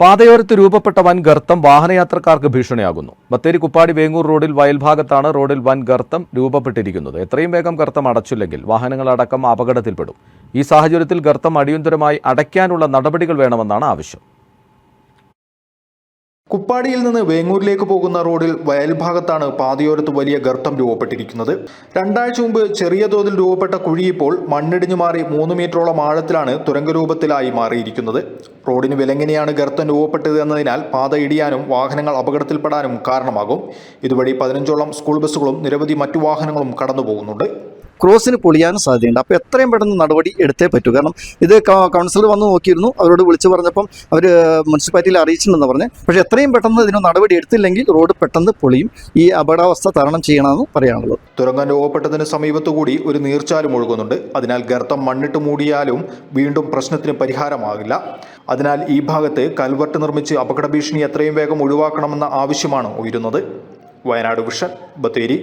പാതയോരത്ത് രൂപപ്പെട്ട വൻ ഗർത്തം വാഹനയാത്രക്കാർക്ക് ഭീഷണിയാകുന്നു. ബത്തേരി കുപ്പാടി വേങ്ങൂർ റോഡിൽ വയൽഭാഗത്താണ് റോഡിൽ വൻ ഗർത്തം രൂപപ്പെട്ടിരിക്കുന്നത്. എത്രയും വേഗം ഗർത്തം അടച്ചില്ലെങ്കിൽ വാഹനങ്ങളടക്കം അപകടത്തിൽപ്പെടും. ഈ സാഹചര്യത്തിൽ ഗർത്തം അടിയന്തരമായി അടയ്ക്കാനുള്ള നടപടികൾ വേണമെന്നാണ് ആവശ്യം. കുപ്പാടിയിൽ നിന്ന് വേങ്ങൂരിലേക്ക് പോകുന്ന റോഡിൽ വയൽ ഭാഗത്താണ് പാതയോരത്ത് വലിയ ഗർത്തം രൂപപ്പെട്ടിരിക്കുന്നത്. രണ്ടാഴ്ച മുമ്പ് ചെറിയ തോതിൽ രൂപപ്പെട്ട കുഴി ഇപ്പോൾ മണ്ണിടിഞ്ഞു മാറി മൂന്ന് മീറ്ററോളം ആഴത്തിലാണ് തുരങ്കരൂപത്തിലായി മാറിയിരിക്കുന്നത്. റോഡിന് വിലങ്ങനെയാണ് ഗർത്തം രൂപപ്പെട്ടത് എന്നതിനാൽ പാത ഇടിയാനും വാഹനങ്ങൾ അപകടത്തിൽപ്പെടാനും കാരണമാകും. ഇതുവഴി പതിനഞ്ചോളം സ്കൂൾ ബസ്സുകളും നിരവധി മറ്റു വാഹനങ്ങളും കടന്നു പോകുന്നുണ്ട് ക്രോസിന് പൊളിയാനും സാധ്യതയുണ്ട്. അപ്പോൾ എത്രയും പെട്ടെന്ന് നടപടി എടുത്തേ പറ്റൂ. കാരണം ഇത് കൗൺസിലർ വന്ന് നോക്കിയിരുന്നു. അവരോട് വിളിച്ചു പറഞ്ഞപ്പം അവർ മുനിസിപ്പാലിറ്റിയിൽ അറിയിച്ചിട്ടുണ്ടെന്ന് പറഞ്ഞു. പക്ഷേ എത്രയും പെട്ടെന്ന് ഇതിന് നടപടി എടുത്തില്ലെങ്കിൽ റോഡ് പെട്ടെന്ന് പൊളിയും. ഈ അപകടാവസ്ഥ തരണം ചെയ്യണമെന്ന് പറയാനുള്ളത്. തുരങ്കം രൂപപ്പെട്ടതിന് സമീപത്തുകൂടി ഒരു നീർച്ചാലും ഒഴുകുന്നുണ്ട്. അതിനാൽ ഗർത്തം മണ്ണിട്ട് മൂടിയാലും വീണ്ടും പ്രശ്നത്തിന് പരിഹാരമാകില്ല. അതിനാൽ ഈ ഭാഗത്ത് കൽവർട്ട് നിർമ്മിച്ച് അപകട ഭീഷണി എത്രയും വേഗം ഒഴിവാക്കണമെന്ന ആവശ്യമാണ് ഉയരുന്നത്. വയനാട് വിഷൻ ബത്തേരി.